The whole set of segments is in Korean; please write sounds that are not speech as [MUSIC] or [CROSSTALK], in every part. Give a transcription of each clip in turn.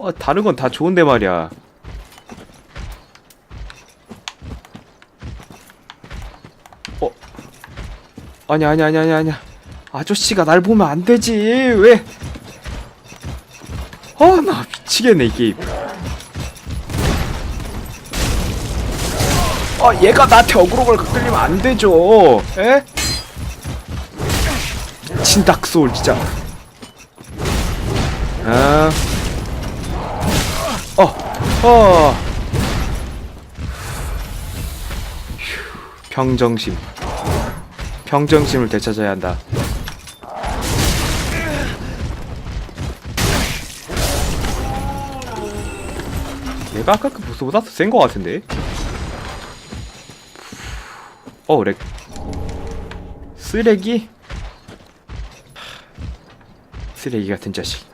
어, 다른 건 다 좋은데 말이야. 어? 아니 아니 아니 아니 아니야. 아저씨가 날 보면 안 되지. 왜? 어, 나 미치겠네 이 게임. 어, 얘가 나한테 어그로를 끌리면 안 되죠. 에? 친 닥소울 진짜. 아. 어, 어. 휴, 평정심. 평정심을 되찾아야 한다. 얘가 아까 그 보스보다 더 센 것 같은데? 어, 렉. 쓰레기? 쓰레기 같은 자식.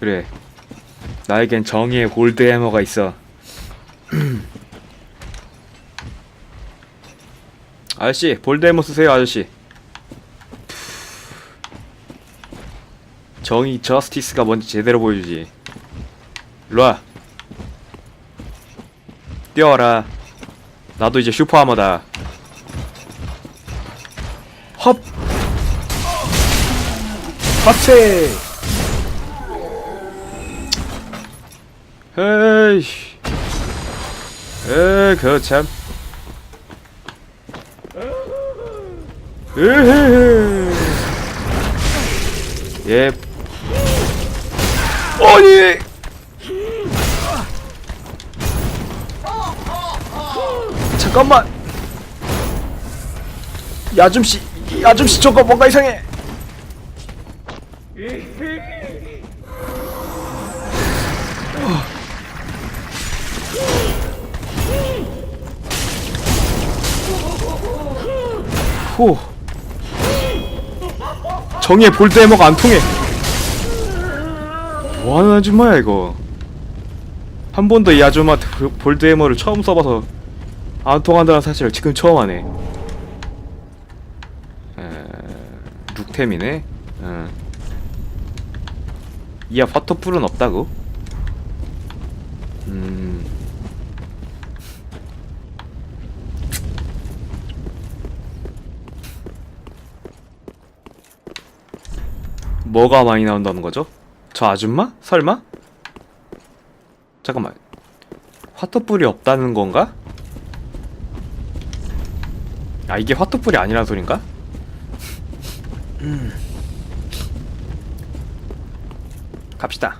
그래. 나에겐 정의의 골드 해머가 있어. [CLEARS THROAT] 아저씨, 볼드 해머 쓰세요, 아저씨. 정의 저스티스가 뭔지 제대로 보여주지. 일로와. 뛰어와라. 나도 이제 슈퍼하머다. 헙! 합체! 에이씨. 에이, 그 참. 으흐흐. 예. 아니! 잠깐만. 이 아줌씨 저거 뭔가 이상해. 후. 정의의 볼드 해머가 안 통해. 뭐하는 아줌마야 이거. 한 번도 이 아줌마 그 볼드 해머를 처음 써봐서 안 통한다는 사실을 지금 처음 하네. 에... 룩템이네. 어. 이야 파토풀은 없다고? 음. 뭐가 많이 나온다는 거죠? 저 아줌마? 설마? 잠깐만. 화토불이 없다는 건가? 아 이게 화토불이 아니란 소린가? 음. [LAUGHS] 갑시다.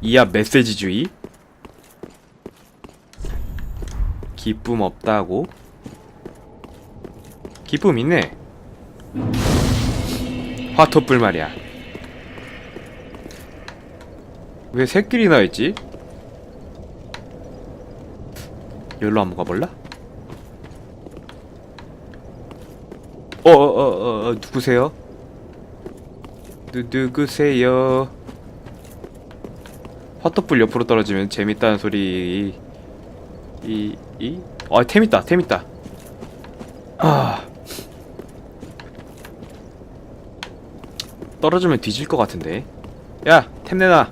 이하 메시지 주의. 기쁨 없다고. 기쁨 있네. 화토불 말이야. 왜 새끼리 나 있지? 여기로 한번 가볼라? 어어어 어 어, 어, 누구세요? 누, 누구세요? 화토불 옆으로 떨어지면 재밌다는 소리 이... 이? 아, 템 있다, 템 있다 아... 떨어지면 뒤질 것 같은데 야, 템 내놔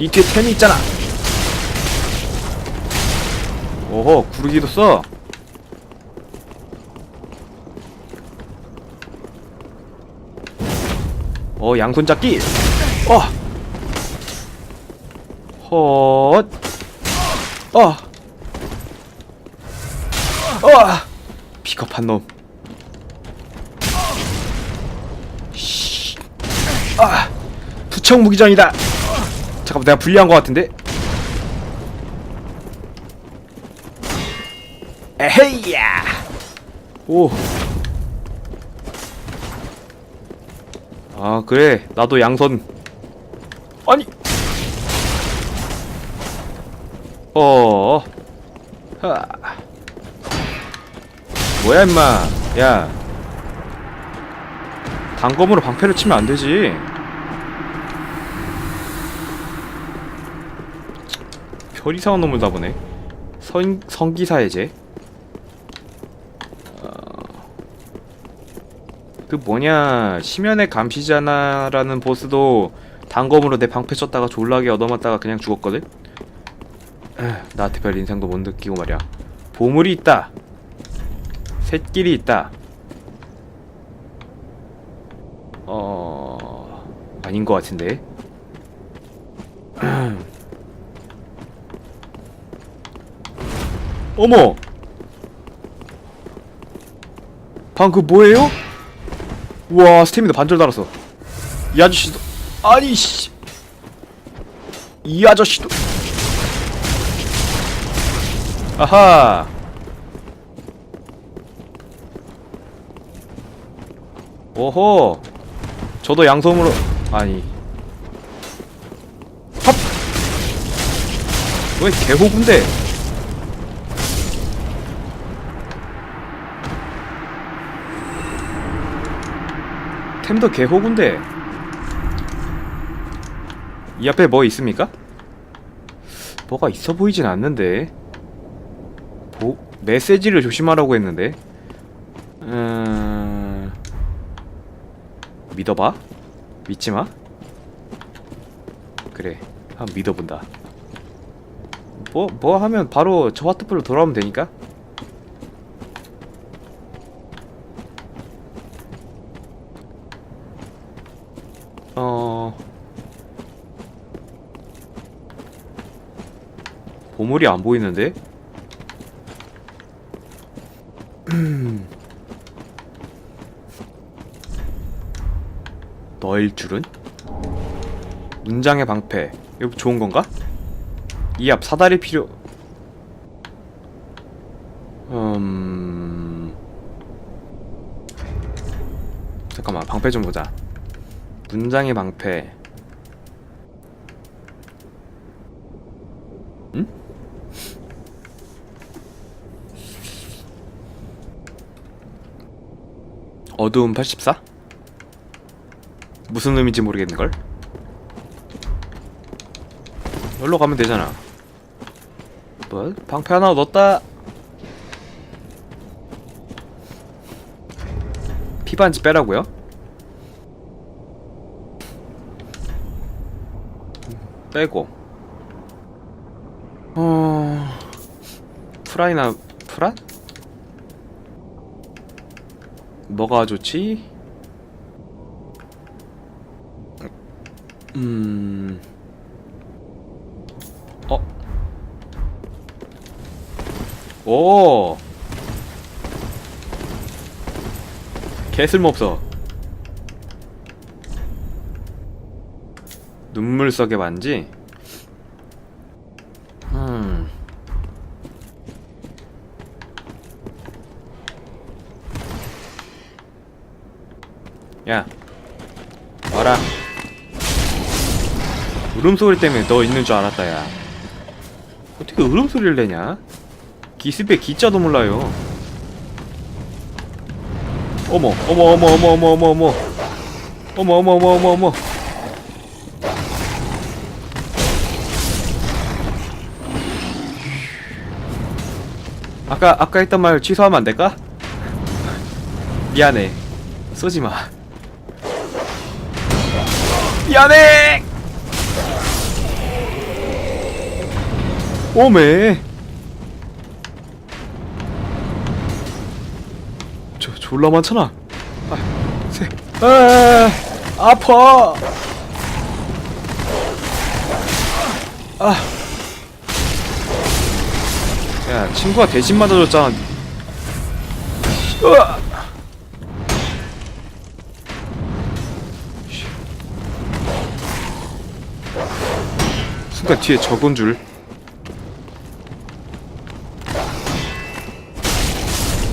니 뒤에 템이 있잖아 오호, 구르기도 써 어 양손 잡기 어 헛. 어. 어. 비겁한 놈. 투척 무기전이다. 잠깐만 내가 불리한 것 같은데. 에헤이야. 오. 아 그래 나도 양손 아니 어 하. 뭐야 임마 야 단검으로 방패를 치면 안 되지 별 이상한 놈을 다 보네. 선, 성기사 해제. 아. 그 뭐냐 심연의 감시자나 라는 보스도 단검으로 내 방패 쳤다가 졸라게 얻어맞다가 그냥 죽었거든? 나한테 별 인상도 못 느끼고 말이야. 보물이 있다. 샛길이 있다. 어... 아닌 것 같은데? [CLEARS THROAT] 음. 어머. 방금 그 뭐예요? 우와 스태미나 반절 달았어 이 아저씨도 아니 씨 이 아저씨도. 아하. 오호. 저도 양손으로 아니. 합왜 개호군데 템도 개호군데 이 앞에 뭐 있습니까? 뭐가 있어 보이진 않는데 보, 메시지를 조심하라고 했는데 음... 믿어봐? 믿지마? 그래 한번 믿어본다 뭐, 뭐 하면 바로 저 화트풀로 돌아오면 되니까 어 보물이 안 보이는데? 음. [CLEARS THROAT] 너일 줄은? 문장의 방패 이거 좋은 건가? 이 앞 사다리 필요 음... 잠깐만 방패 좀 보자 문장의 방패 어두운 84? 무슨 의미인지 모르겠는걸? 여기로 가면 되잖아 뭐? 방패 하나 얻었다 피반지 빼라고요? 빼고 어... 프라이나 프란? 뭐가 좋지? 음... 어? 오! 개 쓸모없어 눈물 속의 반지? 음. 야, 와라. 울음소리 때문에 너 있는 줄 알았다, 야. 어떻게 울음소리를 내냐? 기습의 기자도 몰라요. 어머, 어머, 어머, 어머, 어머, 어머, 어머. 어머, 어머, 어머, 어머, 어머. 아까 아까 했던 말 취소하면 안 될까? [LAUGHS] 미안해. 쏘지 마. 미안해. 오메. 저 졸라 많잖아. 아, 세. 아, 아파. 아. 야 친구가 대신 맞아줬잖아 으아! 순간 뒤에 적은 줄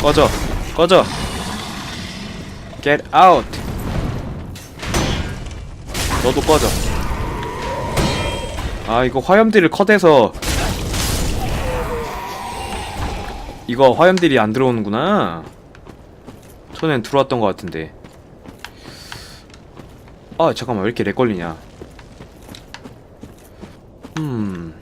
꺼져 꺼져 Get out 너도 꺼져 아 이거 화염들을 컷해서 이거 화염들이 안 들어오는구나. 전엔 들어왔던 것 같은데. 아 잠깐만 왜 이렇게 렉 걸리냐. 음.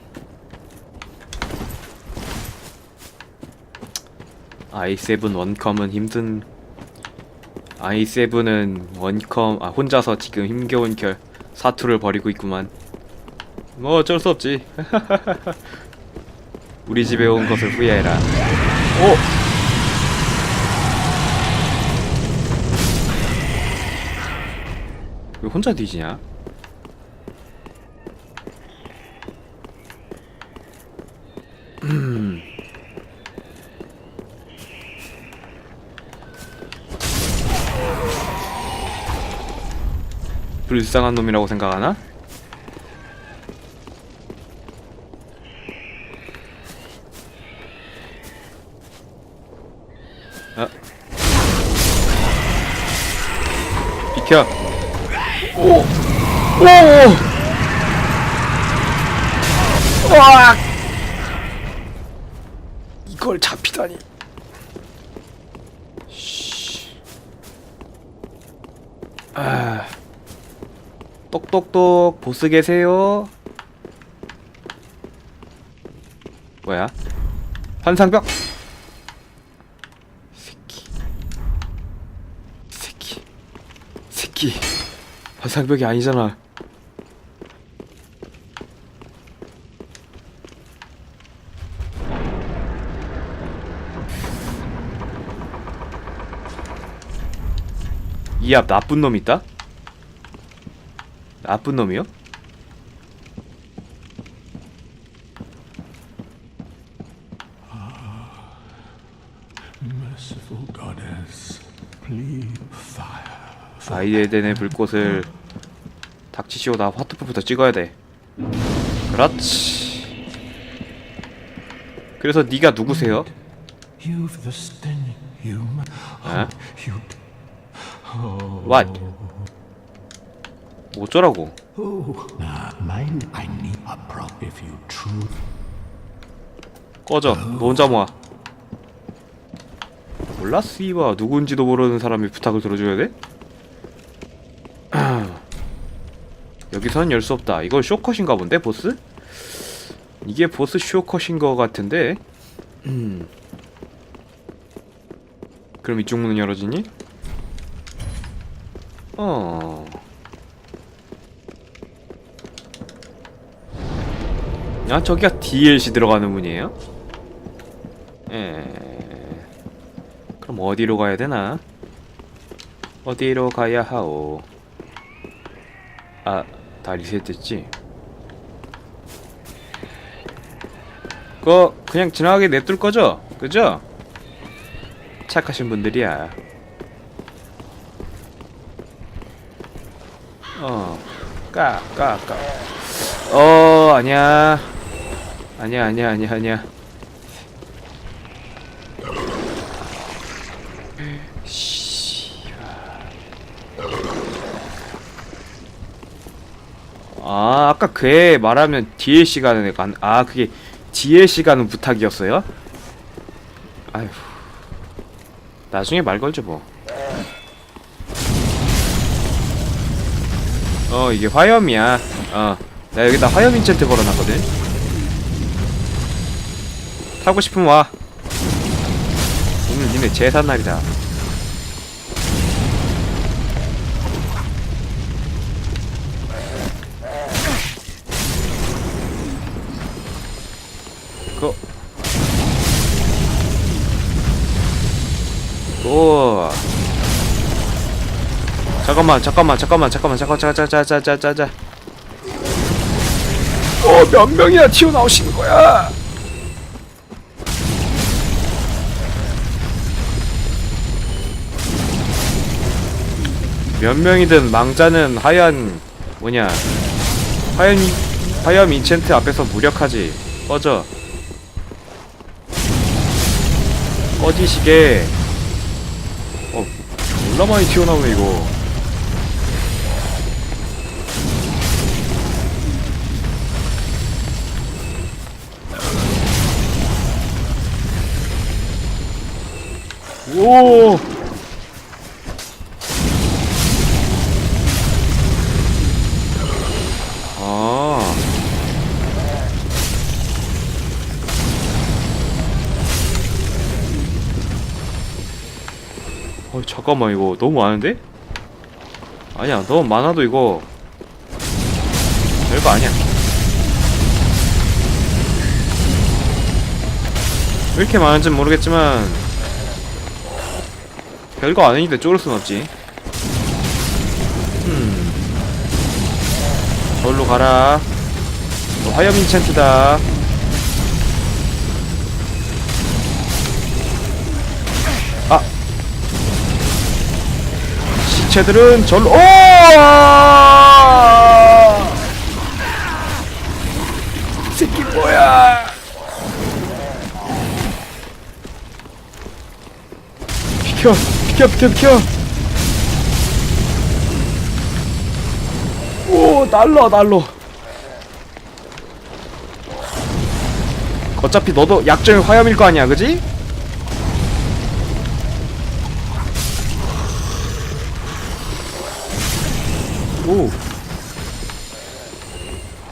I7 원컴은 힘든 i7은 원컴 아 혼자서 지금 힘겨운 결 사투를 벌이고 있구만. 뭐 어쩔 수 없지. [LAUGHS] 우리 집에 온 것을 후회해라. 오! 왜 혼자 뒤지냐? 불쌍한 놈이라고 생각하나? 아. 비켜. 오! 오! 와! 이걸 잡히다니. 씨. 아. 똑똑똑 보스 계세요? 뭐야? 환상벽? 새끼. 새끼. 새끼. 환상벽이 아니잖아. 이 앞 나쁜 놈 있다? 나쁜 놈이요? 아이에덴의 불꽃을 닥치시오 나 화투표부터 찍어야 돼 그렇지 그래서 네가 누구세요? You. What? 뭐 어쩌라고. 꺼져 너 혼자 모아 몰라 씨바 누군지도 모르는 사람이 부탁을 들어줘야 돼? [CLEARS THROAT] 여기선 열 수 없다 이거 쇼컷인가 본데 보스? 이게 보스 쇼컷인 거 같은데 음. [CLEARS THROAT] 그럼 이쪽 문은 열어지니? 어 아, 저기가 DLC 들어가는 문이에요? 예. 그럼 어디로 가야 되나? 어디로 가야 하오? 아, 다 리셋됐지? 그거 그냥 지나가게 냅둘 거죠? 그죠? 착하신 분들이야. 어, 까, 까, 까. 어, 아니야. 아니야, 아니야, 아니야, 아니야. 씨. 아, 아까 그애 말하면 가는 애가 안- 아, 그게 DLC 가는 부탁이었어요? 아휴. 나중에 말 걸죠, 뭐. 어, 이게 화염이야. 어. 나 여기다 화염 인챈트 걸어놨거든. 타고 싶으면 와. 오늘 니네 제산 날이다. 그. 오. 잠깐만, 잠깐만, 잠깐만, 잠깐만, 잠깐, 잠깐, 잠깐, 잠깐, 잠깐, 잠깐. 어, 몇 명이나 튀어나오시는 거야? 몇 명이든 망자는 하얀 뭐냐 하얀 이- 하얀 인챈트 앞에서 무력하지. 꺼져. 꺼지시게. 어 졸라 많이 튀어나오네 이거. 오 잠깐만 이거 너무 많은데? 아니야 너무 많아도 이거 별거 아니야. 왜 이렇게 많은지 모르겠지만 별거 아닌데 쫄을 순 없지. 음 절로 가라. 너 화염 인챈트다 시체들은 절로 오! 이 새끼 뭐야? 비켜, 비켜, 비켜, 비켜. 오, 날라, 날라. 어차피 너도 약점이 화염일 거 아니야, 그지? 오.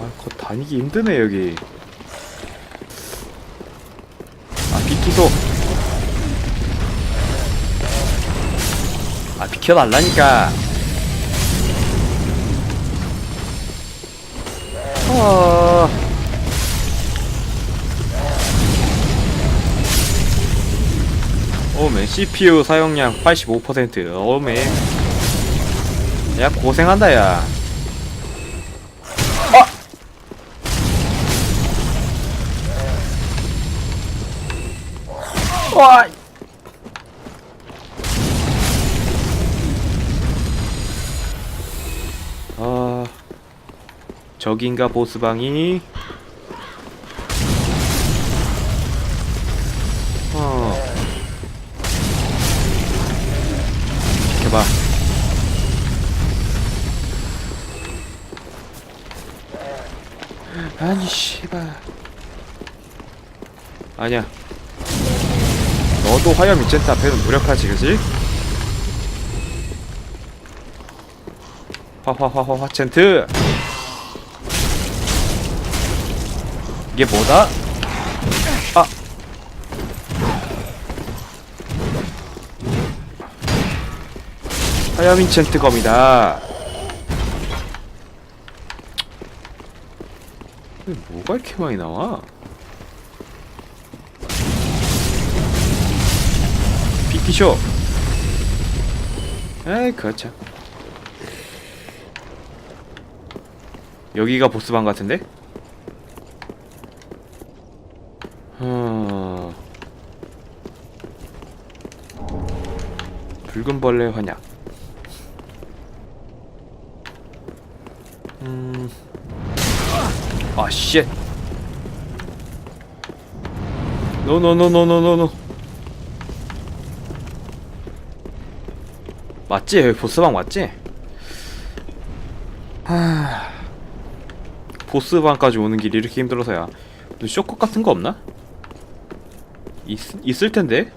아, 거 다니기 힘드네 여기. 아 비키소. 아 비켜달라니까. 아. 오메 CPU 사용량 85% 오메 야 고생한다 야 아! 와! 아 저긴가 보스방이 씨발. 아니야. 너도 화염 이젠트 앞에는 무력하지 그지? 화화화화 화챈트! 이게 뭐다? 아! 화염 인챈트 검이다 근데 뭐가 이렇게 많이 나와? 비키쇼 에이 그렇죠 여기가 보스방 같은데? 어... 붉은 벌레 환약 음... 아 쉣! 노노노노노노노 맞지? 여기 보스방 맞지? 하... 보스방까지 오는 길이 이렇게 힘들어서야 너 쇼컷 같은 거 없나? 있, 있을 텐데?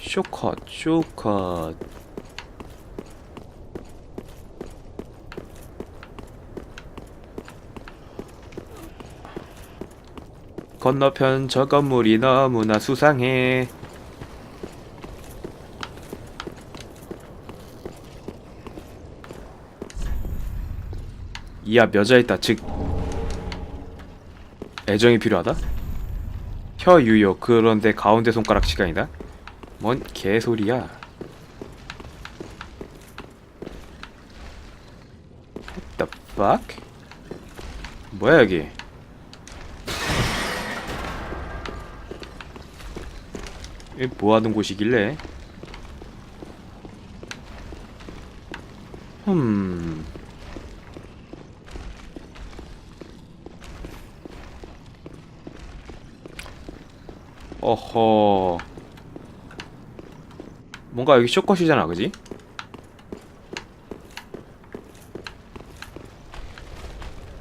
쇼컷 쇼컷 건너편 저 건물이 너무나 수상해 이하 묘자 있다 즉 애정이 필요하다? 혀 유효 그런데 가운데 손가락 시간이다? 뭔 개소리야 What the fuck? 뭐야 여기 뭐하는 곳이길래? 흠. 어허. 뭔가 여기 쇼컷이잖아 그지?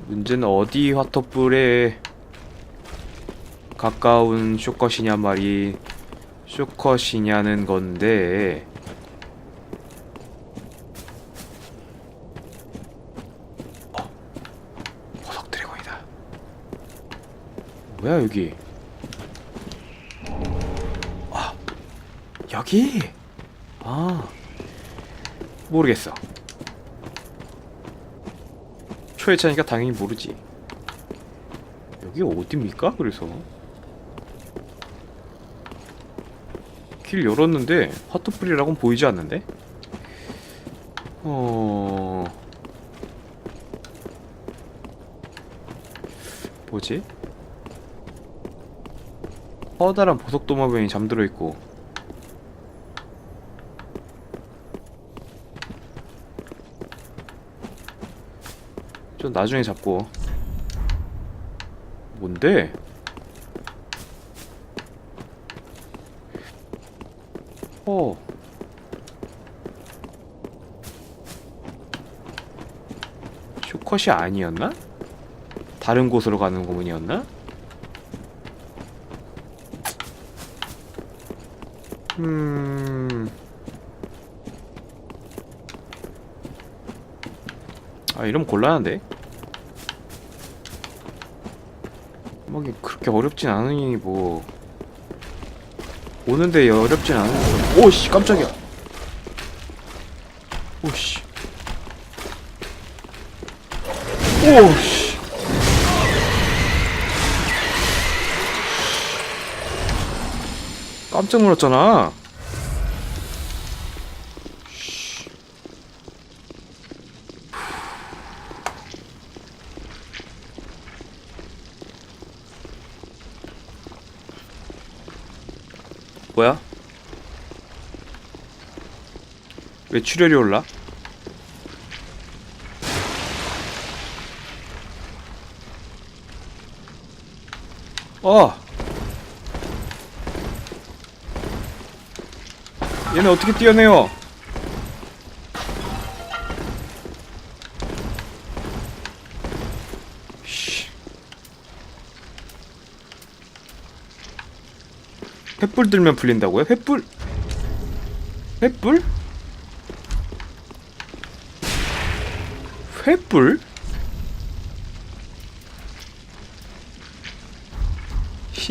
문제는 어디 화터불에 가까운 쇼컷이냐 말이 쇼컷이냐는 건데. 어, 보석 드래곤이다. 뭐야 여기? 아 여기? 아 모르겠어. 초회차니까 당연히 모르지. 여기 어딥니까? 그래서. 길 열었는데 하트프리라고는 보이지 않는데? 어. 뭐지? 커다란 보석 도마뱀이 잠들어 있고. 좀 나중에 잡고. 뭔데? 어 쇼 컷이 아니었나? 다른 곳으로 가는 고문이었나? 음. 아, 이러면 곤란한데? 뭐, 그렇게 어렵진 않으니, 뭐. 오는데 어렵진 않은 거. 오씨, 깜짝이야. 오씨. 오 씨. 깜짝 놀랐잖아. 뭐야? 왜 출혈이 올라? 어! 얘네 어떻게 뛰어내요? 씨. 횃불 들면 풀린다고요? 횃불? 횃불? 횃불?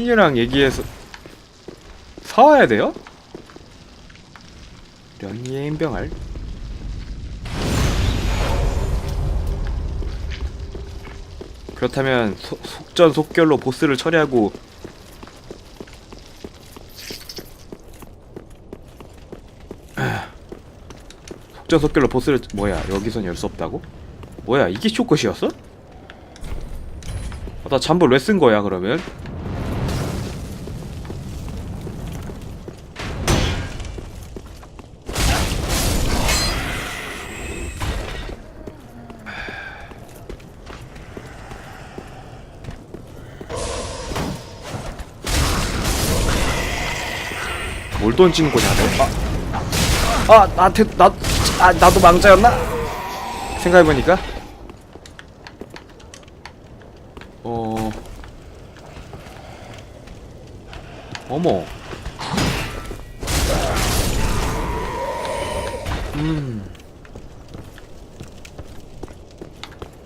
신이랑 얘기해서 사와야 돼요? 연희의 인병알 그렇다면 소- 속전속결로 보스를 처리하고 속전속결로 보스를 뭐야 여기선 열 수 없다고? 뭐야 이게 쇼컷이었어? 아, 나 잠볼 왜 쓴 거야 그러면? 던지는 거냐 내가 아, 아 나한테 나 아, 나도 망자였나? 생각해보니까 어 어머 음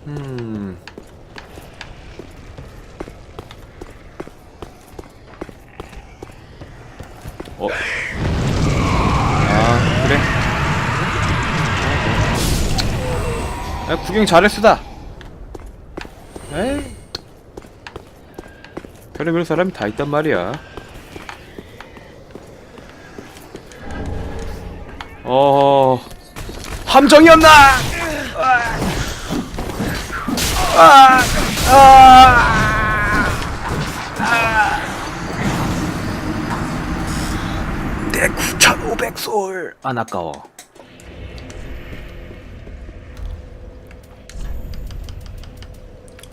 음. 어. 아, 그래. 야, 구경 잘했으다. 에이. 별의별 사람이 다 있단 말이야. 어, 함정이었나? 아, 아, 아. 내 9,500솔. 안 아까워.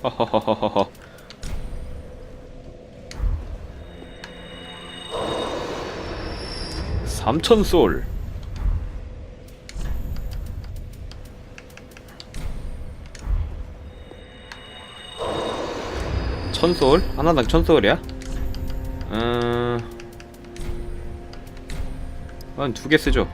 허허허허허. 삼천 솔. 천 솔? 하나당 천 솔이야? 음. 한 두 개 쓰죠.